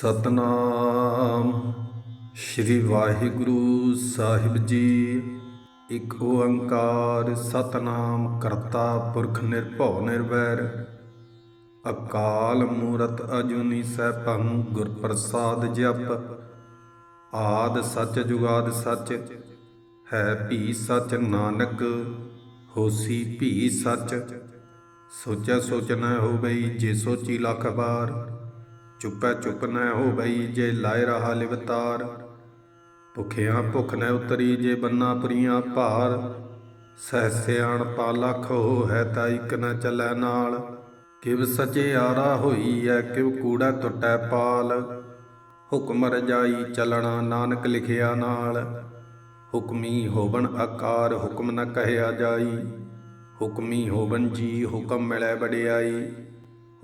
ਸਤਨਾਮ। ਸ੍ਰੀ ਵਾਹਿਗੁਰੂ ਸਾਹਿਬ ਜੀ, ਇੱਕ ਓੰਕਾਰ ਸਤਨਾਮ ਕਰਤਾ ਪੁਰਖ ਨਿਰਭਉ ਨਿਰਵੈਰ। ਅਕਾਲ ਮੂਰਤ ਅਜੂਨੀ ਸੈਭੰ ਗੁਰ ਪ੍ਰਸਾਦ ਜਪ। ਆਦ ਸੱਚ ਜੁਗਾਦ ਸੱਚ, ਹੈ ਭੀ ਸੱਚ ਨਾਨਕ, ਹੋਸੀ ਭੀ ਸੱਚ। ਸੋਚਿਆ ਸੋਚ ਨ ਹੋਵਈ ਜੇ ਸੋਚੀ ਲੱਖ ਬਾਰ ਚੁੱਪੈ ਚੁੱਪ ਨਾ ਹੋ ਬਈ ਜੇ ਲਾਇ ਰਹਾ ਲਿਵਤਾਰ ਭੁਖਿਆ ਭੁਖ ਨ ਉਤਰੀ ਜੇ ਬੰਨਾ ਪੁਰੀਆਂ ਭਾਰ। ਸਹਿ ਸਿਆਣ ਪਾ ਲੱਖ ਹੋ ਹੈ ਤਾਂ ਇਕ ਨਾ ਚੱਲੈ ਨਾਲ। ਕਿਵ ਸਚੇ ਆਰਾ ਹੋਈ ਐ, ਕਿਵ ਕੂੜਾ ਟੁੱਟੈ ਪਾਲ। ਹੁਕਮ ਰਜਾਈ ਚਲਣਾ ਨਾਨਕ ਲਿਖਿਆ ਨਾਲ। ਹੁਕਮੀ ਹੋਵਨ ਆਕਾਰ ਹੁਕਮ ਨ ਕਹਿਆ ਜਾਈ। ਹੁਕਮੀ ਹੋਵਨ ਜੀ ਹੁਕਮ ਮਿਲੈ ਵਡਿਆਈ।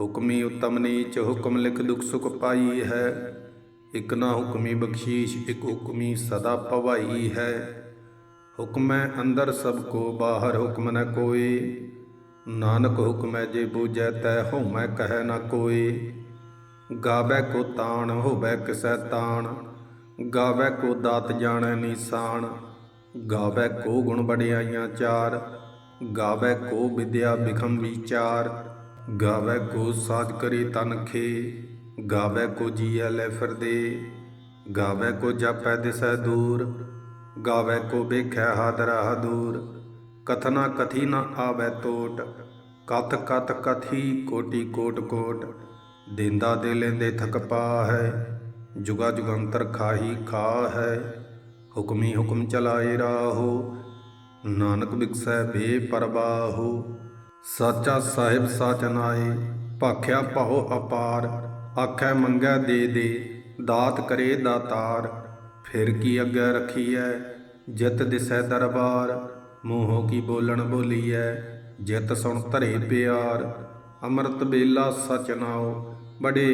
ਹੁਕਮੀ ਉਤਮ ਨੀਚ, ਹੁਕਮ ਲਿਖ ਦੁਖ ਸੁਖ ਪਾਈ ਹੈ। ਇਕ ਨਾ ਹੁਕਮੀ ਬਖਸ਼ੀਸ਼, ਇਕ ਹੁਕਮੀ ਸਦਾ ਭਵਾਈ ਹੈ। ਹੁਕਮੈ ਅੰਦਰ ਸਭ ਕੋ, ਬਾਹਰ ਹੁਕਮ ਨ ਕੋਏ ਨਾਨਕ ਹੁਕਮੈ ਜੇ ਬੂਝੈ ਤੈ, ਹਉਮੈ ਕਹੈ ਨ ਕੋਏ ਗਾਵੈ ਕੋ ਤਾਣ, ਹੋਵੈ ਕਿਸੈ ਤਾਣ। ਗਾਵੈ ਕੋ ਦਾਤ ਜਾਣੈ ਨੀਸਾਨ। ਗਾਵੈ ਕੋ ਗੁਣ ਬੜਿਆਈਆਂ ਚਾਰ। ਗਾਵੈ ਕੋ ਵਿਦਿਆ ਬਿਖਮ ਵਿਚਾਰ। ਗਾਵੈ ਕੋ ਸਾਜ ਕਰੀ ਤਨ ਖੇ, ਗਾਵੈ ਕੋ ਜੀਐ ਲੈ ਫਿਰਦੇ, ਗਾਵੈ ਕੋ ਜਪੈ ਦਿਸੈ ਦੂਰ, ਗਾਵੈ ਕੋ ਵੇਖੈ ਹਾਦਰਾ ਦੂਰ ਕਥਨਾ ਕਥੀ ਨ ਆਵੈ ਤੋਟ, ਕਥ ਕਥ ਕਥੀ ਕੋਟੀ ਕੋਟ ਕੋਟ, ਦਿੰਦਾ ਦੇ ਲੈਂਦੇ ਥਕ ਪਾ ਹੈ ਜੁਗਾ ਜੁਗੰਤਰ ਖਾਹੀ ਖਾ ਹੈ ਹੁਕਮੀ ਹੁਕਮ ਚਲਾਏ ਰਾਹੋ, ਨਾਨਕ ਬਿਕਸੈ ਬੇ ਪਰਵਾਹੋ। ਸਾਚਾ ਸਾਹਿਬ ਸਾਚ ਨਾਏ ਭਾਖਿਆ ਪਾਹੋ ਅਪਾਰ, ਆਖੈ ਮੰਗੈ ਦੇ ਦੇ, ਦਾਤ ਕਰੇ ਦਾਤਾਰ। ਫਿਰ ਕੀ ਅੱਗੇ ਰਖੀਐ, ਜਿਤ ਦਿਸੈ ਦਰਬਾਰ। ਮੂੰਹੋਂ ਕੀ ਬੋਲਣ ਬੋਲੀਐ, ਜਿਤ ਸੁਣ ਧਰੇ ਪਿਆਰ। ਅੰਮ੍ਰਿਤ ਬੇਲਾ ਸਚ ਨਾਉ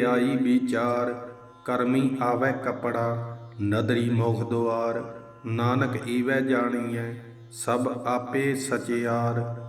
ਆਈ ਵਿਚਾਰ। ਕਰਮੀ ਆਵੈ ਕਪੜਾ, ਨਦਰੀ ਮੋਖ ਦੁਆਰ। ਨਾਨਕ ਈਵੈ ਜਾਣੀਐ, ਸਭ ਆਪੇ ਸਚਿਆਰ।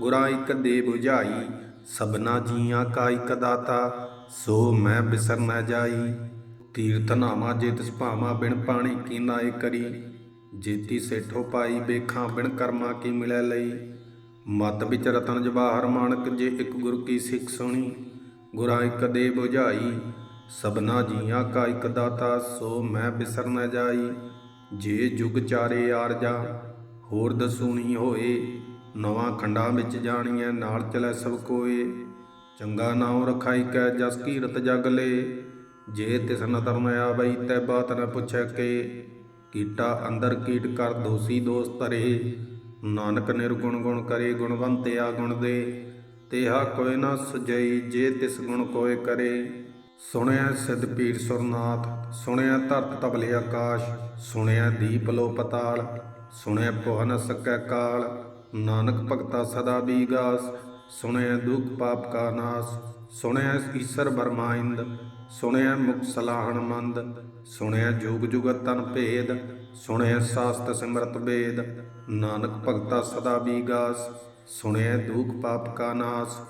ਗੁਰਾਂ ਇਕ ਦੇ 부ਝਾਈ ਸਭਨਾ ਜੀਆਂ ਕਾ ਇਕ ਦਾਤਾ, ਸੋ ਮੈਂ ਬਿਸਰ ਨ ਜਾਈ। ਤੀਰਥ ਨਾਮਾ ਜੇ ਤਿਸ ਭਾਵਾ ਬਿਨ ਪਾਣੀ ਕੀ ਨਾਏ ਕਰੀ। ਜੇਤੀ ਸੇਠੋ ਪਾਈ ਬੇਖਾਂ ਬਿਨ ਕਰਮਾ ਕੀ ਮਿਲੈ ਲਈ। ਮਤ ਵਿੱਚ ਰਤਨ ਜਵਾਹਰ ਮਾਨਕ ਜੇ ਇੱਕ ਗੁਰ ਕੀ ਸਿੱਖ ਸੁਣੀ। ਗੁਰਾਂ ਇਕ ਦੇ 부ਝਾਈ ਸਭਨਾ ਜੀਆਂ ਕਾ ਇਕ ਦਾਤਾ, ਸੋ ਮੈਂ ਬਿਸਰ ਨ ਜਾਈ। ਜੇ ਜੁਗ ਚਾਰੇ ਆਰਜਾ ਹੋਰ ਦਸੂਣੀ ਹੋਏ ਨਵਾਂ ਖੰਡਾਂ ਵਿੱਚ ਜਾਣੀਐ, ਨਾਲ ਚਲੈ ਸਭ ਕੋਏ। ਚੰਗਾ ਨਾਉ ਰਖਾਈ ਕੈ ਜਸ ਕੀਰਤ ਜਗ ਲੇ। ਜੇ ਤਿਸ ਨਦਰ ਨ ਆਵਈ ਤੈ ਬਾਤ ਨ ਪੁੱਛੈ ਕੇ। ਕੀਟਾ ਅੰਦਰ ਕੀਟ ਕਰ ਦੋਸੀ ਦੋਸ ਧਰੇ। ਨਾਨਕ ਨਿਰਗੁਣ ਗੁਣ ਕਰੇ ਗੁਣਵੰਤਿਆ ਗੁਣ ਦੇ। ਤੇਹਾ ਕੋਇ ਨਾ ਸੁਜਈ ਜੇ ਤਿਸ ਗੁਣ ਕੋਇ ਕਰੇ। ਸੁਣਿਆ ਸਿਧ ਪੀਰ ਸੁਰਨਾਥ ਸੁਣਿਆ ਧਰਤ ਤਬਲੇ ਆਕਾਸ਼। ਸੁਣਿਆ ਦੀਪ ਲੋ ਪਤਾਲ ਸੁਣਿਆ ਪੁਹਨ ਸਕੈ ਕਾਲ। ਨਾਨਕ ਭਗਤਾ ਸਦਾ ਬੀਗਾਸ ਸੁਣਿਆ ਦੁਖ ਪਾਪ ਕਾ ਨਾਸ ਸੁਣਿਆ ਈਸ਼ਰ ਬਰਮਾਇੰਦ ਸੁਣਿਆ ਮੁਖ ਸਲਾਹਣ ਮੰਦ ਸੁਣਿਆ ਜੁਗ ਜੁਗਤ ਤਨ ਭੇਦ, ਸੁਣੈ ਸਾਸਤ ਸਿਮਰਤ ਵੇਦ, ਨਾਨਕ ਭਗਤਾ ਸਦਾ ਬੀਗਾਸ ਸੁਣਿਆ ਦੁਖ ਪਾਪ ਕਾ ਨਾਸ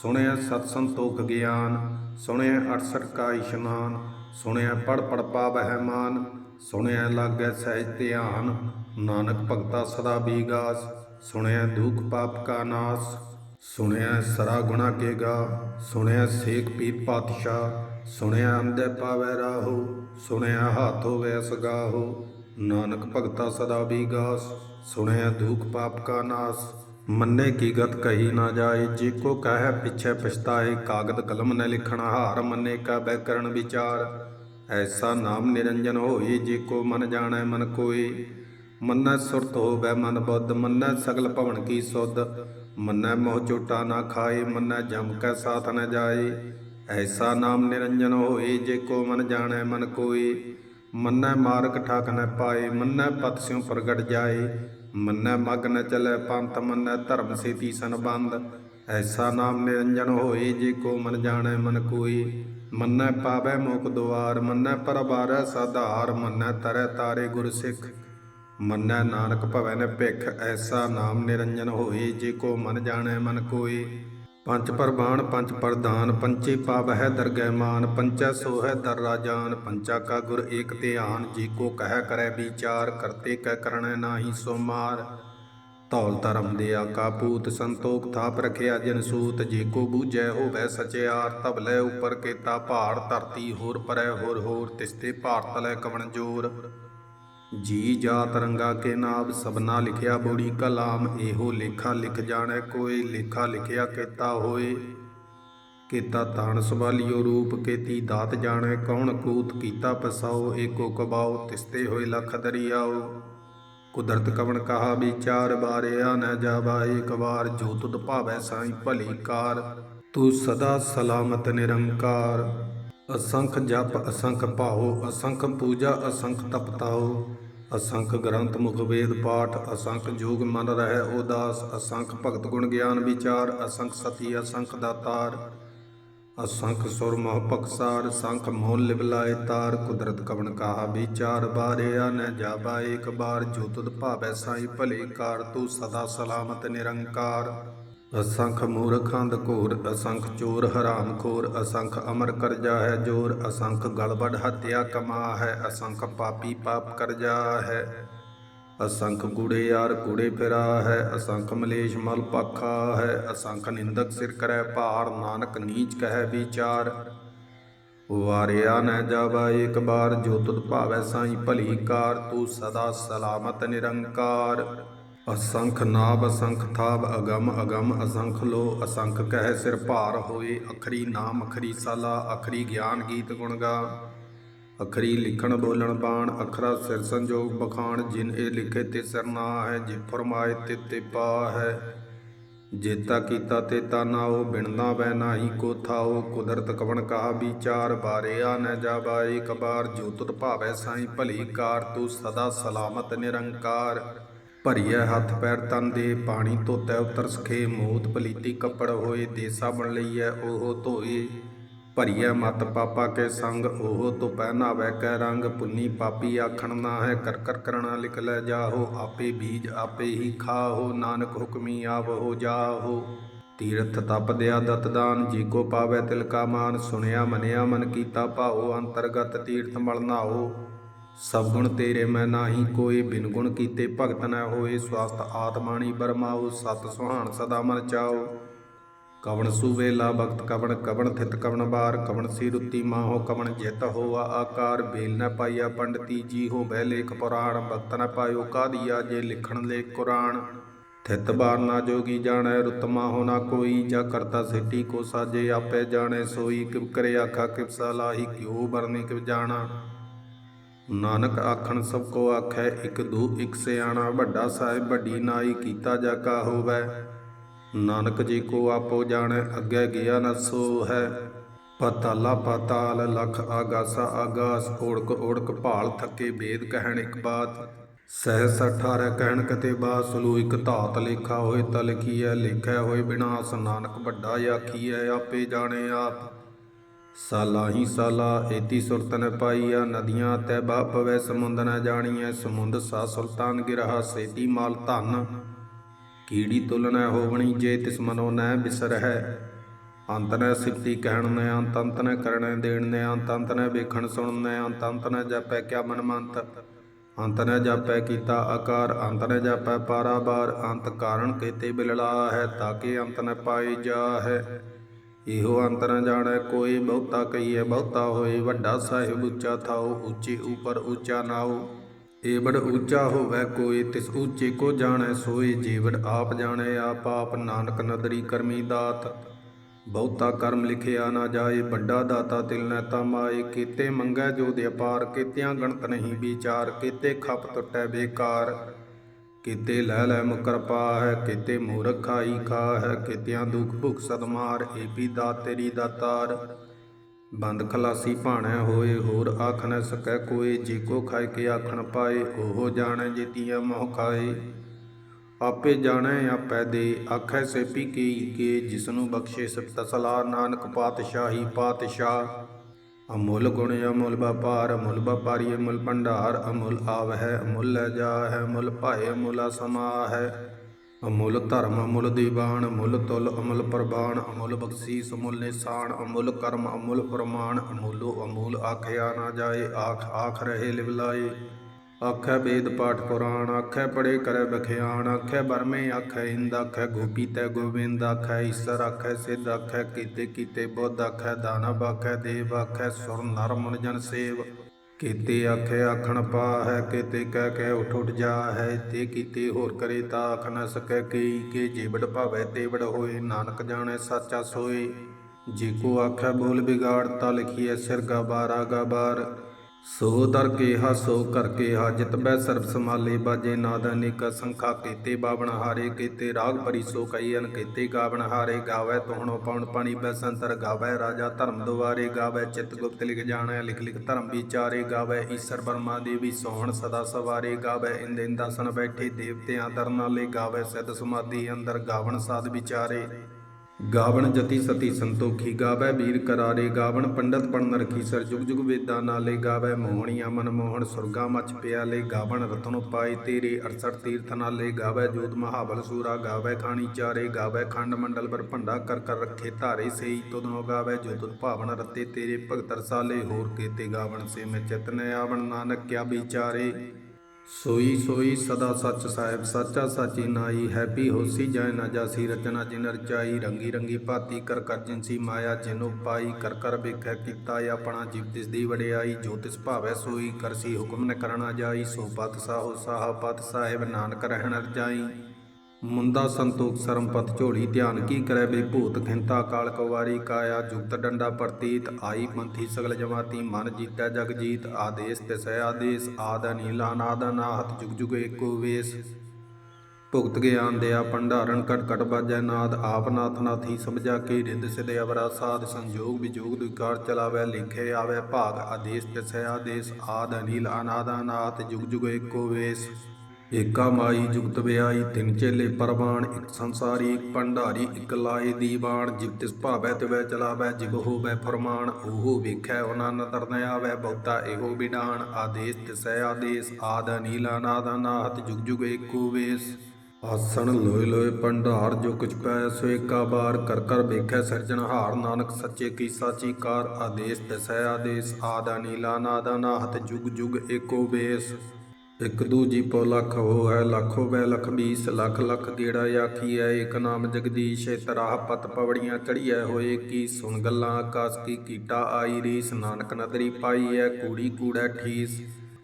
ਸੁਣਿਆ ਸਤ ਸੰਤੋਖ ਗਿਆਨ ਸੁਣਿਆ 68 ਕਾ ਇਸ਼ਨਾਨ ਸੁਣਿਆ ਪੜ ਪੜ ਪਾਵਹਿ ਮਾਨ ਸੁਣਿਆ ਲਾਗੈ ਸਹਿਜ ਧਿਆਨ, ਨਾਨਕ ਭਗਤਾ ਸਦਾ ਬੀਗਾਸ ਸੁਣਿਆ ਦੁਖ ਪਾਪ ਕਾ ਨਾਸ, ਸੁਣਿਆ ਸਰਾ ਗੁਣਾ ਕੇ ਗਾ, ਸੁਣਿਆ ਸੇਖ ਪੀਰ ਪਾਤਸ਼ਾਹ, ਸੁਣਿਆ ਅੰਦੇ ਪਾਵੈ ਰਾਹੋ, ਸੁਣਿਆ ਹੱਥ ਹੋਵੇ ਸਗਾਹੋ ਨਾਨਕ ਭਗਤਾ ਸਦਾ ਬੀਗਾਸ, ਸੁਣਿਆ ਦੁਖ ਪਾਪ ਕਾ ਨਾਸ, ਮੰਨੇ ਕੀ ਗਤ ਕਹੀ ਨਾ ਜਾਏ, ਜੇ ਕੋ ਕਹੈ ਪਿਛੈ ਪਛਤਾਏ, ਕਾਗਦ ਕਲਮ ਨ ਲਿਖਣਾ ਹਾਰ ਮੰਨੇ ਕਾ ਬੈਕਰਨ ਵਿਚਾਰ, ਐਸਾ ਨਾਮ ਨਿਰੰਜਨ ਹੋਏ, ਜੇ ਕੋ ਮਨ ਜਾਣੈ ਮਨ ਕੋਏ ਮੰਨੈ ਸੁਰਤ ਹੋਵੈ ਮਨ ਬੁੱਧ, ਮੰਨੈ ਸਗਲ ਭਵਨ ਕੀ ਸੁਧ। ਮੰਨੈ ਮੋਹ ਚੋਟਾ ਨਾ ਖਾਏ, ਮੰਨੈ ਜਮ ਕੈ ਸਾਥ ਨ ਜਾਏ। ਐਸਾ ਨਾਮ ਨਿਰੰਜਨ ਹੋਏ, ਜੇ ਕੋ ਮਨ ਜਾਣੈ ਮਨ ਕੋਏ। ਮੰਨੈ ਮਾਰਗ ਠਾਕ ਨ ਪਾਏ, ਮੰਨੈ ਪਤ ਸਿਉ ਪ੍ਰਗਟ ਜਾਏ। ਮੰਨੈ ਮਗ ਨ ਚਲੈ ਪੰਥ, ਮੰਨੈ ਧਰਮ ਸੇਤੀ ਸੰਬੰਧ। ਐਸਾ ਨਾਮ ਨਿਰੰਜਨ ਹੋਏ, ਜੇ ਕੋ ਮਨ ਜਾਣੈ ਮਨ ਕੋਈ ਮੰਨੈ ਪਾਵੈ ਮੋਖ ਦੁਆਰ, ਮੰਨੈ ਪਰਬਾਰੈ ਸਾਧਾਰ, ਮੰਨੈ ਤਰੈ ਤਾਰੇ ਗੁਰ ਸਿੱਖ। ਮੰਨੈ ਨਾਨਕ ਭਵੈ ਨ ਭਿਖ, ਐਸਾ ਨਾਮ ਨਿਰੰਜਨ ਹੋਏ, ਜੇ ਕੋ ਮਨ ਜਾਣੈ ਮਨ ਕੋਏ। ਪੰਜ ਪਰਬਾਣ ਪੰਜ ਪ੍ਰਧਾਨ ਪੰਚੇ ਪਾਵਹਿ ਦਰਗਹਿ ਮਾਨ ਸੋ ਹੈ ਦਰ ਰਾਜਾਨ ਪੰਚਾ ਕਾ ਗੁਰ ਏਕ ਧਿਆਨ, ਜੀ ਕੋ ਕਹਿ ਕਰੈ ਵਿਚਾਰ, ਕਰਤੇ ਕਹਿ ਕਰਣੈ ਨਾਹੀ ਸੋ ਮਾਰ। ਧੌਲ ਧਰਮ ਦੇ ਆਕਾ ਪੂਤ, ਸੰਤੋਖ ਥਾਪ ਰਖਿਆ ਜਨ ਸੂਤ, ਜੇ ਕੋ ਬੂਝੈ ਹੋਵੈ ਸਚਿਆਰ, ਤਬ ਲੈ ਉਪਰ ਕੇਤਾ ਭਾਰ, ਧਰਤੀ ਹੋਰ ਪਰੈ ਹੋਰ ਹੋਰ ਤਿਸਤੇ ਭਾਰਤ ਲੈ ਕਵਣ ਜੋਰ। ਜੀ ਜਾਤ ਰੰਗਾ ਕੇ ਨਾਮ ਸਭਨਾ ਲਿਖਿਆ ਬੋੜੀ ਕਲਾਮ, ਇਹੋ ਲੇਖਾ ਲਿਖ ਜਾਣੈ ਕੋਈ ਲੇਖਾ ਲਿਖਿਆ ਕੀਤਾ ਹੋਏ। ਕੀਤਾ ਤਾਣ ਸਵਾਲਿਓ ਰੂਪ, ਕੀਤੀ ਦਾਤ ਜਾਣੈ ਕੌਣ ਕੂਤ, ਕੀਤਾ ਪਸਾਓ, ਏਕੋ ਕਬਾਓ, ਤਿਸਤੇ ਹੋਏ ਲਖ ਦਰਿਆਓ। ਕੁਦਰਤ ਕਵਣ ਕਹਾ ਵਿਚਾਰ, ਬਾਰਿਆ ਨ ਜਾਵਾ, ਏਕ ਵਾਰ ਜੋ ਤੁਧ ਭਾਵੈ ਸਾਈ ਭਲੀ ਕਾਰ। ਤੂੰ ਸਦਾ ਸਲਾਮਤ ਨਿਰੰਕਾਰ। ਅਸੰਖ ਜਪ, ਅਸੰਖ ਭਾਉ, ਅਸੰਖ ਪੂਜਾ, ਅਸੰਖ ਤਪਤਾਓ ਅਸੰਖ ਗ੍ਰੰਥ, ਮੁਖ ਵੇਦ, ਪਾਠ, ਅਸੰਖ ਜੋਗ ਮਨ ਰਹਿ, ਉਦਾਸ, ਅਸੰਖ ਭਗਤ ਗੁਣ ਗਿਆਨ ਵਿਚਾਰ, ਅਸੰਖ ਸਤੀ, ਅਸੰਖ ਦਾਤਾਰ, ਅਸੰਖ ਸੁਰ ਮੋਹ ਪਕਸਾਰ ਸੰਖ ਮੋਲ ਲਿਬਲਾਏ ਤਾਰ, ਕੁਦਰਤ ਕਵਣ ਕਾਹਾ ਵਿਚਾਰ ਬਾਰਿਆ ਨ ਜਾਬਾ ਏਕ ਬਾਰ, ਜੋ ਤੁਧ ਭਾਵੈ ਸਾਈ ਭਲੇ ਕਾਰ, ਤੂੰ ਸਦਾ ਸਲਾਮਤ ਨਿਰੰਕਾਰ। ਅਸੰਖ ਮੂਰਖਾਂ ਦਾ ਘੋਰ, ਅਸੰਖ ਚੋਰ ਹਰਾਮ ਖੋਰ, ਅਸੰਖ ਅਮਰ ਕਰਜਾ ਹੈ ਜੋਰ, ਅਸੰਖ ਗਲਬੜ ਹੱਤਿਆ ਕਮਾ ਹੈ, ਅਸੰਖ ਪਾਪੀ ਪਾਪ ਕਰਜਾ ਹੈ। ਅਸੰਖ ਕੂੜੇ ਯਾਰ ਕੂੜੇ ਫਿਰਾ ਹੈ, ਅਸੰਖ ਮਲੇਸ਼ ਮਲ ਪਾਖਾ ਹੈ, ਅਸੰਖ ਨਿੰਦਕ ਸਿਰ ਕਰੈ ਭਾਰ, ਨਾਨਕ ਨੀਚ ਕਹੈ ਵਿਚਾਰ। ਵਾਰਿਆ ਨ ਜਾਵਾ ਏਕ ਬਾਰ, ਜੋ ਤੁਧ ਭਾਵੈ ਸਾਈ ਭਲੀ ਕਾਰ, ਤੂੰ ਸਦਾ ਸਲਾਮਤ ਨਿਰੰਕਾਰ। ਅਸੰਖ ਨਾਭ, ਅਸੰਖ ਥਾਬ ਅਗਮ ਅਗਮ, ਅਸੰਖ ਲੋ ਅਸੰਖ ਕਹਿ ਸਿਰ ਭਾਰ ਹੋਏ, ਅਖਰੀ ਨਾਮ, ਅਖਰੀ ਸਾਲਾ, ਅਖਰੀ ਗਿਆਨ ਗੀਤ ਗੁਣ ਗਾ। ਅਖਰੀ ਲਿਖਣ ਬੋਲਣ ਬਾਣ, ਅਖਰਾ ਸਿਰ ਸੰਜੋਗ ਬਖਾਣ, ਜਿਨ ਇਹ ਲਿਖੇ ਤੇ ਸਿਰ ਨਾ ਹੈ ਜੇ ਫਰਮਾਏ ਤੇ ਤੇ ਪਾ ਹੈ ਜੇਤਾ ਕੀਤਾ ਤੇ ਤਾ ਨਾਓ ਬਿਨਦਾ ਬੈ ਨਾਹੀ ਕੋ ਥਾਓ ਕੁਦਰਤ ਕਵਣ ਕਹਾ ਵਿਚਾਰ ਬਾਰਿਆ ਨ ਜਾਵਾ ਏਕ ਬਾਰ ਜੋ ਤੁਧ ਭਾਵੈ ਸਾਈ ਭਲੀ ਕਾਰ, ਤੂੰ ਸਦਾ ਸਲਾਮਤ ਨਿਰੰਕਾਰ। ਭਰੀਐ ਹੱਥ ਪੈਰ ਤਨ ਦੇ, ਪਾਣੀ ਧੋਤੈ ਉਤਰ ਸਖੇ, ਮੋਤ ਪਲੀਤੀ ਕੱਪੜ ਹੋਏ ਦੇ ਸਾਬਣ ਲਈਐ ਉਹ ਧੋਏ। ਭਰੀਐ ਮਤ ਪਾਪਾ ਕੇ ਸੰਗ, ਉਹ ਤੋ ਪਹਿਨਾਵੈ ਕੈ ਰੰਗ। ਪੁੰਨੀ ਪਾਪੀ ਆਖਣ ਨਾ ਹੈ ਕਰ ਕਰ ਕਰਣਾ ਲਿਖ ਲੈ ਜਾਹੋ। ਆਪੇ ਬੀਜ ਆਪੇ ਹੀ ਖਾਹੋ, ਨਾਨਕ ਹੁਕਮੀ ਆਵਹੋ ਜਾਹੋ। ਤੀਰਥ ਤਪ ਦਿਆ ਦਤ ਦਾਨ, ਜੀ ਕੋ ਪਾਵੈ ਤਿਲ ਕਾ ਮਾਨ। ਸੁਣਿਆ ਮਨਿਆ ਮਨ ਕੀਤਾ ਭਾਉ, ਅੰਤਰਗਤ ਤੀਰਥ ਮਲ ਨਾਓ ਸਭ ਗੁਣ ਤੇਰੇ ਮੈਂ ਨਾਹੀ, ਕੋਈ ਬਿਨ ਗੁਣ ਕੀਤੇ ਭਗਤ ਨਾ ਹੋਏ। ਸਵਸਤ ਆਤਮਾਣੀ ਬਰਮਾਉ, ਸਤ ਸੁਹਾਣ ਸਦਾ ਮਨ ਚਾਓ ਕਵਣ ਸੁਵੇਲਾ ਭਗਤ, ਕਵਣ ਕਵਣ ਥਿਤ, ਕਵਣ ਬਾਰ, ਕਵਣ ਸੀ ਰੁੱਤੀ ਮਾਹੋ, ਕਵਣ ਜਿਤ ਹੋਆ ਆਕਾਰ। ਬੇਲ ਨ ਪਾਈਆ ਪੰਡਤੀ ਜੀ ਹੋ ਬਹਿ ਲੇਖ ਪੁਰਾਣ, ਭਗਤ ਨ ਪਾਇਓ ਕਾਦੀਆ, ਜੇ ਲਿਖਣ ਲੈ ਕੁਰਾਨ ਥਿਤ ਬਾਰ ਨਾ ਜੋਗੀ ਜਾਣੈ, ਰੁਤ ਹੋ ਨਾ ਕੋਈ। ਜਾ ਕਰਤਾ ਸਿੱਟੀ ਕੋ ਸਾਜੇ ਆਪੇ ਜਾਣੈ ਸੋਈ। ਕਿਵ ਕਰੇ ਆਖਾ, ਕਿਵ ਸਲਾਹੀ ਕਿਉ ਬਰਨੀ, ਕਿਵ ਜਾਣਾ। ਨਾਨਕ ਆਖਣ, ਸਭ ਕੋ ਆਖੈ, ਇਕ ਦੂ, ਇਕ ਸਿਆਣਾ, ਵੱਡਾ ਸਾਹਿਬ, ਵੱਡੀ ਨਾਈ, ਕੀਤਾ ਜਾ ਕਾ ਹੋਵੈ। ਨਾਨਕ ਜੀ ਕੋ ਆਪੋ ਜਾਣੈ, ਅੱਗੇ ਗਿਆ ਨ ਸੋ ਹੈ ਪਤਾਲਾ ਪਤਾਲ, ਲਖ ਆਗਾਸਾ ਆਗਾਸ, ਓੜਕ ਓੜਕ ਭਾਲ ਥੱਕੇ ਵੇਦ ਕਹਿਣ ਇੱਕ ਬਾਤ। ਸਹਿਸ 18 ਕਹਿਣ ਕਤੇ ਬਾਤ ਸਲੂ ਇਕ ਧਾਤ ਲੇਖਾ ਹੋਏ ਤਲ ਕੀਐ, ਲਿਖੈ ਹੋਏ ਬਿਨਾਸ, ਨਾਨਕ ਵੱਡਾ ਆਖੀਐ, ਆਪੇ ਜਾਣੇ ਆਪ। ਸਾਲਾ ਹੀ ਸਾਲਾ, ਏਤੀ ਸੁਰਤ ਨ ਪਾਈਆ, ਨਦੀਆਂ ਤੈ ਬਾਪਵੈ ਸਮੁੰਦ ਨ ਜਾਣੀਐ, ਸਮੁੰਦ ਸਾ ਸੁਲਤਾਨ ਗਿਰਹਾ ਸੇਤੀ ਮਾਲ ਧਨ। ਕੀੜੀ ਤੁਲਨੈ ਹੋਵਣੀ ਜੇ ਤਿਸ ਮਨੋ ਨੈ ਬਿਸਰਹਿ। ਅੰਤ ਨੈ ਸਿਫਤੀ ਕਹਿਣ ਨੈ ਅੰਤ ਅੰਤ ਨੈ ਕਰਣੈ ਦੇਣ ਨੈ ਅੰਤ ਅੰਤ ਨੈ ਵੇਖਣ ਸੁਣਨ ਨੈ ਅੰਤ ਅੰਤ ਨੈ ਜਪੈ ਕਿਆ ਮਨ ਮੰਤ ਅੰਤ ਨੈ ਜਪੈ ਕੀਤਾ ਆਕਾਰ, ਅੰਤ ਨੈ ਜਪੈ ਪਾਰਾਬਾਰ। ਅੰਤ ਕਾਰਨ ਕੇਤੇ ਬਿਲਲਾ ਹੈ ਤਾਕੇ ਅੰਤ ਨ ਪਾਈ ਜਾ ਹੈ ਇਹੋ ਅੰਤਰ ਨ ਜਾਣੈ, ਕੋਈ ਬਹੁਤਾ ਕਹੀਏ ਬਹੁਤਾ ਹੋਏ, ਵੱਡਾ ਸਾਹਿਬ ਉੱਚਾ ਥਾਉ, ਉੱਚੇ ਉਪਰ ਉੱਚਾ ਨਾਓ ਏਵੜ ਉੱਚਾ ਹੋਵੇ ਕੋਈ, ਤਿਸ ਉੱਚੇ ਕੋ ਜਾਣੈ, ਸੋਏ ਜੀਵੜ ਆਪ ਜਾਣੈ, ਆਪ ਆਪ ਨਾਨਕ ਨਦਰੀ ਕਰਮੀ ਦਾਤ। ਬਹੁਤਾ ਕਰਮ ਲਿਖਿਆ ਨਾ ਜਾਏ, ਵੱਡਾ ਦਾਤਾ ਤਿਲ ਨੈ ਤਮਾਏ ਕੀਤੇ ਮੰਗੈ ਜੋ ਦੇ ਅਪਾਰ ਕੀਤਿਆਂ ਗਣਤ ਨਹੀਂ ਵਿਚਾਰ, ਕੀਤੇ ਖਪ ਟੁੱਟੈ ਬੇਕਾਰ। ਕਿਤੇ ਲੈ ਲੈ ਮੁਕਰ ਪਾ ਹੈ ਕੀਤੇ ਮੂਰਖ ਖਾਈ ਖਾ ਹੈ ਕੀਤਿਆਂ ਦੁਖ ਭੁਖ ਸਦਮਾਰ ਏ ਵੀ ਤੇਰੀ ਦਾਤਾਰ ਬੰਦ ਖਲਾਸੀ ਭਾਣੈ ਹੋਏ, ਹੋਰ ਆਖ ਨ ਸਕੈ ਕੋਏ, ਜੇ ਕੋ ਖਾਇ ਕੇ ਆਖਣ ਪਾਏ, ਉਹ ਜਾਣੈ ਜੀਤੀਆ ਮੋਹ ਖਾਏ। ਆਪੇ ਜਾਣੈ, ਆਪੈ ਦੇ, ਆਖੈ ਸੇਪੀ ਕੀ ਕੇ, ਜਿਸਨੂੰ ਬਖਸ਼ੇ ਸਤ ਸਲਾ ਨਾਨਕ ਪਾਤਸ਼ਾਹੀ ਪਾਤਸ਼ਾਹ। ਅਮੁੱਲ ਗੁਣ ਅਮੁੱਲ ਵਪਾਰ, ਅਮੁੱਲ ਵਪਾਰੀ ਅਮੁੱਲ ਭੰਡਾਰ, ਅਮੁੱਲ ਆਵਹਿ, ਅਮੁੱਲ ਲੈ ਜਾਹੈ, ਅਮੁੱਲ ਭਾਏ, ਅਮੁੱਲ ਸਮਾਹੈ। ਅਮੁੱਲ ਧਰਮ, ਅਮੁੱਲ ਦੀਵਾਨ, ਅਮੁੱਲ ਤੁਲ, ਅਮੁੱਲ ਪ੍ਰਵਾਨ, ਅਮੁੱਲ ਬਖਸ਼ੀਸ, ਅਮੁੱਲ ਨਿਸ਼ਾਨ, ਅਮੁੱਲ ਕਰਮ, ਅਮੁੱਲ ਪ੍ਰਮਾਣ, ਅਮੁੱਲੋ ਅਮੂਲ ਆਖਿਆ ਨਾ ਜਾਏ ਆਖ ਆਖ ਰਹੇ ਲਿਵਲਾਏ। ਆਖੈ ਵੇਦ ਪਾਠ ਪੁਰਾਣ, ਆਖੈ ਪੜੇ ਕਰੈ ਬਖਿਆਣ, ਆਖੈ ਬਰਮੇ, ਆਖੈ ਇੰਦ, ਆਖੈ ਗੋਪੀ ਤੈ ਗੋਬਿੰਦ, ਆਖੈ ਈਸਰ, ਆਖੈ ਸਿੱਧ, ਆਖੈ ਕੀਤੇ ਕੀਤੇ ਬੁੱਧ, ਆਖੈ ਦਾਨਵ, ਆਖੈ ਦੇਵ, ਆਖੈ ਸੁਰ ਨਰ ਮਨ ਜਨ ਸੇਵ। ਕੀਤੇ ਆਖੈ ਆਖਣ ਪਾ ਹੈ ਕੀਤੇ ਕਹਿ ਕਹਿ ਉਠ ਉਠ ਜਾਹੈ, ਤੇ ਕੀਤੇ ਹੋਰ ਕਰੇ ਤਾ ਆਖ ਨ ਸਕੈ ਕਈ, ਕੇ ਜੀਵੜ ਭਾਵੈ ਤੇਵੜ ਹੋਏ, ਨਾਨਕ ਜਾਣੈ ਸਾਚਾ ਸੋਏ। ਜੇ ਕੋ ਆਖੈ ਬੋਲ ਬਿਗਾੜ ਤਾ ਲਿਖੀਐ ਸਿਰ ਗਾਬਾਰਾ ਗਾਬਾਰ ਸੋ ਦਰ ਕੇਹਾ ਸੋ ਕਰ ਕੇਹਾ ਜਿਤ ਸਰਬ ਸਮਾਲੇ ਬਾਜੇ ਨਾਦ ਅਨੇਕ ਸੰਖਾ ਕੀਤੇ, ਬਾਵਣ ਹਾਰੇ ਕੀਤੇ, ਰਾਗ ਭਰੀ ਸੋ ਕਈ ਅਨ ਕੀਤੇ, ਗਾਵਣ ਹਾਰੇ ਗਾਵੇ ਤੋਹਣੋ ਪਉਣ ਪਾਣੀ ਬੈਸੰਤਰ ਗਾਵੇ, ਰਾਜਾ ਧਰਮ ਦੁਆਰੇ ਗਾਵੇ, ਚਿਤ ਗੁਪਤ ਲਿਖ ਜਾਣੈ, ਲਿਖ ਲਿਖ ਧਰਮ ਵਿਚਾਰੇ ਗਾਵੇ, ਈਸ਼ਰ ਬਰਮਾ ਦੇਵੀ ਸੋਹਣ ਸਦਾ ਸਵਾਰੇ ਗਾਵੇ, ਇੰਦ ਇੰਦਾਸਨ ਬੈਠੇ ਦੇਵਤਿਆਂ ਦਰਨਾਲੇ ਗਾਵੇ ਸਿੱਧ ਸਮਾਧੀ ਅੰਦਰ ਗਾਵਣ ਸਾਧ ਵਿਚਾਰੇ। ਗਾਵਣ ਜਤੀ ਸਤੀ ਸੰਤੋਖੀ ਗਾਵੇ ਵੀਰ ਕਰਾਰੇ ਗਾਵਣ ਪੰਡਤ ਪੜਨ ਰਖੀ ਸਰ ਜੁਗ ਜੁਗ ਵੇਦਾਂ ਨਾਲੇ ਗਾਵੇ ਮੋਹਣੀਆਂ ਮਨ ਮੋਹਣ ਸੁਰਗਾ ਮਚ ਪਿਆਲੇ ਗਾਵਣ ਰਤਨ ਪਾਏ ਤੇਰੇ 68 ਤੀਰਥ ਨਾਲੇ ਗਾਵੇ ਜੋਤ ਮਹਾਬਲ ਸੂਰਾ ਗਾਵੇ ਖਾਣੀ ਚਾਰੇ ਗਾਵੇ ਖੰਡ ਮੰਡਲ ਪਰ ਭੰਡਾ ਕਰ ਕਰ ਰੱਖੇ ਧਾਰੇ ਸਈ ਤੁਧਨੋ ਗਾਵੇ ਜੋ ਤੁਧ ਭਾਵਨ ਰਤੇ ਤੇਰੇ ਭਗਤ ਰਸਾਲੇ ਹੋਰ ਕੀਤੇ ਗਾਵਣ ਸੇ ਮੈਂ ਚਿਤਨ ਆਵਣ ਨਾਨਕ ਕਿਆ ਵਿਚਾਰੇ ਸੋਈ ਸੋਈ ਸਦਾ ਸੱਚ ਸਾਹਿਬ, ਸੱਚਾ ਸਾਚੀ ਨਾਈ, ਹੈਪੀ ਹੋਸੀ ਜਾਇ ਨਾ ਜਾਸੀ, ਰਚਨਾ ਜਿਨ ਰਚਾਈ, ਰੰਗੀ ਰੰਗੀ ਭਾਤੀ, ਕਰ ਕਰ ਜਿਨਸੀ ਮਾਇਆ, ਜਿਨੋ ਪਾਈ ਕਰ ਕਰ ਵੇਖੈ ਕੀਤਾ ਆਪਣਾ ਜੀਵ, ਤਿਸ ਦੀ ਵਡਿਆਈ, ਜੋ ਤਿਸ ਭਾਵੈ ਸੋਈ ਕਰਸੀ ਹੁਕਮ ਨ ਕਰਣਾ ਜਾਈ, ਸੋ ਪਤ ਸਾਹੋ ਸਾਹ ਪਤ ਸਾਹਿਬ, ਨਾਨਕ ਰਹਿਣ ਰਜਾਈ ਮੁੰਦਾ ਸੰਤੋਖ ਸਰਮ ਝੋਲੀ, ਧਿਆਨ ਕੀ ਕਰੈ ਬੇ ਭੂਤ ਖਿੰਤਾ ਕਾਲ ਕਵਾਰੀ ਕਾਇਆ, ਜੁਗਤ ਡੰਡਾ ਪ੍ਰਤੀਤ, ਆਈ ਪੰਥੀ ਸਗਲ ਜਮਾਤੀ, ਮਨ ਜੀਤੈ ਜਗ ਜੀਤ, ਆਦੇਸ ਤਿਸੈ ਆਦੇਸ, ਆਦ ਨੀਲਾ, ਨਾਦ ਨਾਹਤ, ਜੁਗ ਜੁਗ ਏਕੋ ਵੇਸ। ਭੁਗਤ ਗਿਆਨ ਦਿਆ ਭੰਡਾਰਨ ਕਟ ਕਟ ਬਾਜੈ ਨਾਦ, ਆਪ ਨਾਥ ਨਾਥੀ ਸਮਝਾ ਕੇ ਰਿੱਧ ਸਿਧ ਅਵਰਾ ਸਾਧ, ਸੰਜੋਗ ਵਿਜੋਗ ਦੁਕਾਰ ਚਲਾਵੈ, ਲਿਖੇ ਆਵੈ ਭਾਗ, ਆਦੇਸ ਤਿਸੈ ਆਦੇਸ, ਆਦ ਅਨੀਲ ਅਨਾਦ ਅਨਾਥ ਜੁਗ ਜੁਗ ਏਕੋ ਵੇਸ। ਏਕਾ ਮਾਈ ਜੁਗਤ ਵਿਆਈ ਤਿੰਨ ਚੇਲੇ ਪਰਵਾਨ, ਇੱਕ ਸੰਸਾਰੀ, ਇੱਕ ਭੰਡਾਰੀ, ਇੱਕ ਲਾਏ ਦੀਵਾਨ, ਜਿਵ ਤਿਸ ਭਾਵੈ ਤਿਵੈ ਚਲਾਵੈ, ਜਿਵ ਹੋਵੈ ਫਰਮਾਨ, ਉਹ ਵੇਖੈ ਉਹਨਾਂ ਨਦਰ ਨ ਆਵੈ, ਬਹੁਤਾ ਇਹੋ ਬਿਡਾਨ, ਆਦੇਸ ਤਿਸੈ ਆਦੇਸ, ਆਦ ਅਨੀਲ ਅਨਾਦ ਅਨਾਹਤ, ਜੁਗ ਜੁਗ ਏਕੋ ਵੇਸ। ਆਸਣ ਲੋਏ ਲੋਏ ਭੰਡਾਰ, ਜੋ ਕੁਛ ਪੈ ਸੋ ਏਕਾ ਬਾਰ, ਕਰ ਕਰ ਵੇਖੈ ਸਿਰਜਣਹਾਰ ਨਾਨਕ ਸੱਚੇ ਕੀ ਸਾਚੀ ਕਾਰ, ਆਦੇਸ ਤਿਸੈ ਆਦੇਸ, ਆਦ ਅਨੀਲ ਅਨਾਦ ਨਾਹਤ ਜੁਗ ਜੁਗ ਏਕੋ ਵੇਸ। ਇਕ ਦੂਜੀ ਪੋ ਲੱਖ ਹੋ ਹੈ, ਲੱਖੋ ਬੈ ਲਖ ਬੀਸ, ਲੱਖ ਲੱਖ ਗੇੜਾ ਆਖੀਐ ਏਕ ਨਾਮ ਜਗਦੀਸ਼ ਤਰਾਹ ਪਤ ਪਵੜੀਆਂ ਚੜੀਐ ਹੋਏ ਕੀ ਸੁਣ ਗੱਲਾਂ, ਆਕਾਸ ਕੀ ਕੀਟਾ ਆਈ ਰੀਸ, ਨਾਨਕ ਨਦਰੀ ਪਾਈ ਐ, ਕੂੜੀ ਕੂੜੈ ਠੀਸ।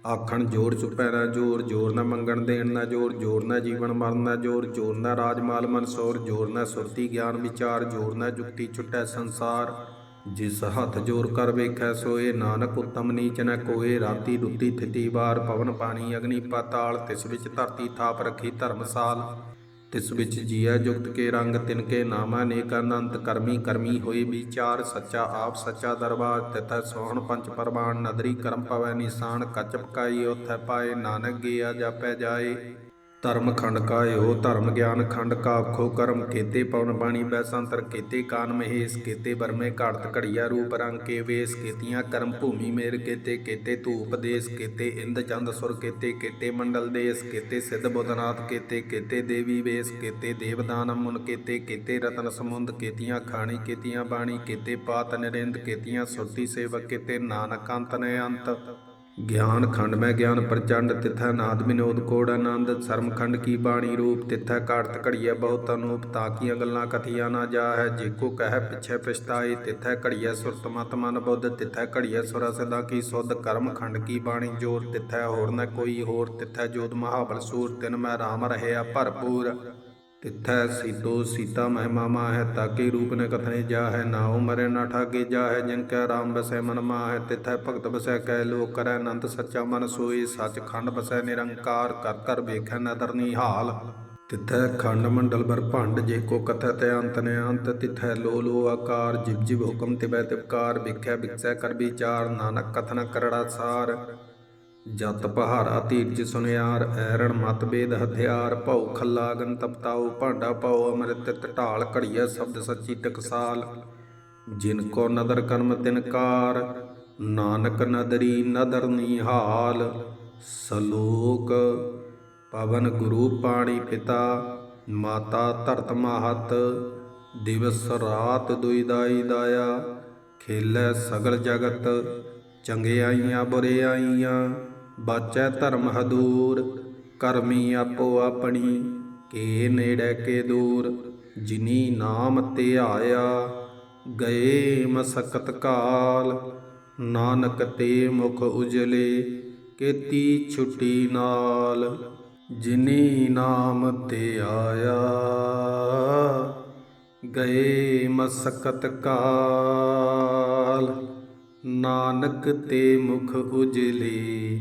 ਆਖਣ ਜੋਰ ਚੁਪੈ ਨਾ ਜੋਰ ਜੋਰ ਨਾ ਮੰਗਣ ਦੇਣ ਨਾ ਜੋਰ ਜੋਰ ਨਾ ਜੀਵਨ ਮਰਨ ਨਾ ਜੋਰ ਜੋਰ ਨਾ ਰਾਜ ਮਾਲ ਮਨਸੋਰ, ਜੋਰ ਨਾ ਸੁਰਤੀ ਗਿਆਨ ਵਿਚਾਰ, ਜੋਰ ਨਾ ਜੁਗਤੀ ਛੁਟੈ ਸੰਸਾਰ। ਜਿਸ ਹੱਥ ਜੋਰ ਕਰ ਵੇਖੈ ਸੋਏ ਨਾਨਕ ਉਤਮ ਨੀਚ ਨ ਕੋਏ। ਰਾਤੀ ਦੁੱਤੀ ਥਿਤੀ ਵਾਰ ਪਵਨ ਪਾਣੀ, ਅਗਨੀ ਪਾਤਾਲ, ਤਿਸ ਵਿੱਚ ਧਰਤੀ ਥਾਪ ਰੱਖੀ ਧਰਮਸਾਲ। ਤਿਸ ਵਿੱਚ ਜੀਆ ਜੁਗਤ ਕੇ ਰੰਗ ਤਿਨਕੇ ਨਾਮਾ ਨੇਕ ਅਨੰਤ, ਕਰਮੀ ਕਰਮੀ ਹੋਏ ਵਿਚਾਰ। ਸੱਚਾ ਆਪ ਸੱਚਾ ਦਰਬਾਰ, ਤਿਥੈ ਸੋਹਣ ਪੰਚ ਪਰਮਾਨ ਨਦਰੀ ਕਰਮ ਪਵੈ ਨਿਸ਼ਾਨ, ਕੱਚ ਪਕਾਈ ਉਥੈ ਪਾਏ ਨਾਨਕ, ਗਿਆ ਜਾਪੈ ਜਾਏ। ਧਰਮ ਖੰਡ ਕਾ ਇਹੋ ਧਰਮ ਗਿਆਨ ਖੰਡ ਕਾਖੋ ਕਰਮ ਕੇਤੇ ਪਵਨ ਬਾਣੀ ਬੈਸੰਤਰ ਕੇਤੇ ਕਾਨ ਮਹੇਸ਼ ਕੇਤੇ ਬਰਮੇ ਘਾੜਤ ਘੜੀਆ ਰੂਪ ਰੰਗ ਕੇ ਵੇਸ ਕੀਤੀਆਂ, ਕਰਮ ਭੂਮੀ ਮੇਰ ਕੀਤੇ ਕੀਤੇ ਧੂਪ ਦੇਸ ਕੀਤੇ ਇੰਦ ਚੰਦ ਸੁਰ ਕੇਤੇ ਕੀਤੇ ਮੰਡਲ ਦੇਸ ਕੀਤੇ ਸਿੱਧ ਬੁੱਧਨਾਥ ਕੇਤੇ ਕੀਤੇ ਦੇਵੀ ਵੇਸ ਕੀਤੇ ਦੇਵਦਾਨ ਮੁਨ ਕੇਤੇ ਕੀਤੇ ਰਤਨ ਸਮੁੰਦ ਕੇਤੀਆਂ, ਖਾਣੀ ਕੀਤੀਆਂ, ਬਾਣੀ ਕੀਤੇ ਪਾਤ ਨਿਰਿੰਦ ਕੀਤੀਆਂ, ਸੁਰਤੀ ਸੇਵਕ ਕੀਤੇ ਨਾਨਕ ਅੰਤ ਨੇ ਅੰਤ। ਗਿਆਨ ਖੰਡ ਮੈਂ ਗਿਆਨ ਪ੍ਰਚੰਡ ਤਿਥੈ ਨਾਦ ਵਿਨੋਦ ਕੋੜ ਆਨੰਦ ਸਰਮ ਖੰਡ ਕੀ ਬਾਣੀ ਰੂਪ ਤਿਥੈ ਕਾਟਤ ਘੜੀਐ ਬਹੁਤ ਅਨੂਪ ਤਾਕੀਆਂ ਗੱਲਾਂ ਕਥੀਆਂ ਨਾ ਜਾਹੈ, ਜੇ ਕੋ ਕਹਿ ਪਿਛੈ ਪਛਤਾਏ, ਤਿਥੈ ਘੜੀਐ ਸੁਰਤ ਮਤ ਮਨ ਬੁੱਧ, ਤਿਥੈ ਘੜੀਐ ਸੁਰ ਸਦਾ ਕੀ ਸੁਧ, ਕਰਮ ਖੰਡ ਕੀ ਬਾਣੀ ਜੋਰ ਤਿਥੈ ਹੋਰ ਨ ਕੋਈ ਹੋਰ, ਤਿਥੈ ਜੋਤ ਮਹਾਬਲ ਸੂਰ, ਤਿਨ ਮੈਂ ਰਾਮ ਰਹਿਆ ਭਰਪੂਰ। ਤਿਥੈ ਸੀਤੋ ਸੀਤਾ ਮਹਿਮਾ ਮਾਹੈ, ਤਾਕੇ ਰੂਪ ਨ ਕਥਨੇ ਜਾਹੈ, ਨਾਉ ਮਰੇ ਨਾ ਠਾਗੇ ਜਾਹੈ, ਜਿਨ ਕੈ ਰਾਮ ਬਸੈ ਮਨ ਮਾਹੈ, ਤਿਥੈ ਭਗਤ ਬਸੈ ਕੈ ਲੋਕ ਕਰੈ ਅਨੰਤ ਸੱਚਾ ਮਨ ਸੋਈ ਸੱਚ ਖੰਡ ਬਸੈ ਨਿਰੰਕਾਰ, ਕਰ ਕਰ ਵੇਖੈ ਨਦਰ ਨਿਹਾਲ। ਤਿਥੈ ਖੰਡ ਮੰਡਲ ਬਰ ਭੰਡ, ਜੇ ਕੋ ਕਥੈ ਤੇ ਅੰਤ ਨੇ ਅੰਤ, ਤਿਥੈ ਲੋ ਲੋ ਆਕਾਰ ਜਿਵ ਜਿਵ ਹੁਕਮ ਤਿਵੈ ਤਿਵਕਾਰ ਵਿਖੈ ਵਿਖਸੈ ਕਰ ਵਿਚਾਰ, ਨਾਨਕ ਕਥਨ ਕਰੜਾ ਸਾਰ। ਜਤ ਪਹਾਰਾ ਤੀਰਜ ਸੁਨਿਆਰ, ਐਰਣ ਮਤਬੇਦ ਹਥਿਆਰ, ਭਉ ਖੱਲਾ ਗਨ ਤਪਤਾਉ, ਭਾਂਡਾ ਪਾਉ ਅੰਮ੍ਰਿਤ ਤਿਤ ਢਾਲ ਸ਼ਬਦ ਸੱਚੀ ਟਕਸਾਲ। ਜਿਨ ਕੋ ਨਦਰ ਕਰਮ ਤਿਨਕਾਰ ਨਾਨਕ ਨਦਰੀ ਨਦਰ ਨਿਹਾਲ। ਸਲੋਕ, ਪਵਨ ਗੁਰੂ ਪਾਣੀ ਪਿਤਾ, ਮਾਤਾ ਧਰਤ ਮਾਹਤ, ਦਿਵਸ ਰਾਤ ਦੁਇਦਾਈ ਦਾਇਆ। ਖੇਲੇ ਸਗਲ ਜਗਤ, ਚੰਗਿਆਈਆਂ ਬੁਰਿਆਈਆਂ। ਬਾਚੈ ਧਰਮ ਹਦੂਰ, ਕਰਮੀ ਆਪੋ ਆਪਣੀ, ਕੇ ਨੇੜੇ ਕੇ ਦੂਰ, ਜਿਨੀ ਨਾਮ ਧਿਆਇਆ, ਗਏ ਮਸਕਤ ਕਾਲ। ਨਾਨਕ ਤੇ ਮੁਖ ਉਜਲੇ, ਕੀਤੀ ਛੁੱਟੀ ਨਾਲ। ਜਿਨੀ ਨਾਮ ਤੇ ਆਇਆ ਗਏ ਮਸਕਤ ਕਾਲ। ਨਾਨਕ ਤੇ ਮੁਖ ਉਜਲੇ